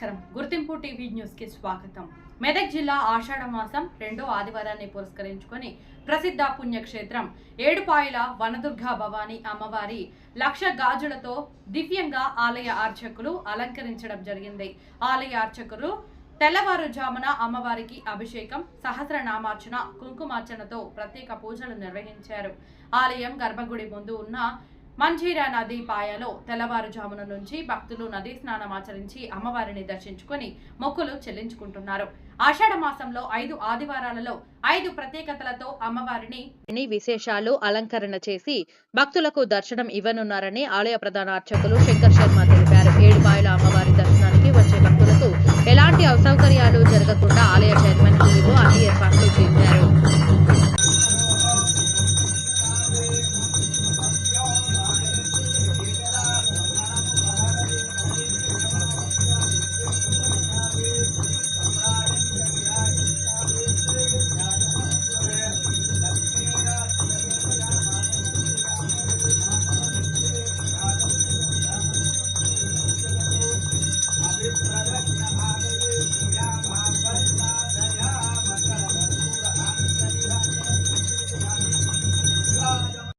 గుర్తింపు టీవీ న్యూస్కి స్వాగతం. మెదక్ జిల్లా ఆషాఢ మాసం రెండో ఆదివారాన్ని పురస్కరించుకొని ప్రసిద్ధ పుణ్యక్షేత్రం ఏడుపాయల వనదుర్గా భవానీ అమ్మవారి లక్ష గాజులతో దివ్యంగా ఆలయ అర్చకులు అలంకరించడం జరిగింది. ఆలయ అర్చకులు తెల్లవారుజామున అమ్మవారికి అభిషేకం సహస్రనామార్చన కుంకుమార్చనతో ప్రత్యేక పూజలు నిర్వహించారు. ఆలయం గర్భగుడి ముందు ఉన్న మంజీరా నది పాయలో తెల్లవారుజామున నుంచి భక్తులు నదీ స్నానం ఆచరించి అమ్మవారిని దర్శించుకొని మొక్కులు చెల్లించుకుంటున్నారు. ఆషాఢ మాసంలో ఐదు ఆదివారాలలో ఐదు ప్రత్యేకతలతో అమ్మవారిని విశేషాలు అలంకరణ చేసి భక్తులకు దర్శనం ఇవ్వనున్నారని ఆలయ ప్రధాన అర్చకులు శంకర్ శర్మ తెలిపారు. ఏడుపాయల అమ్మవారి దర్శనానికి వచ్చే భక్తులకు ఎలాంటి అసౌకర్యాలు జరగకుండా ఆలయ చైర్మన్ ఈవో అన్ని ఏర్పాట్లు చేశారు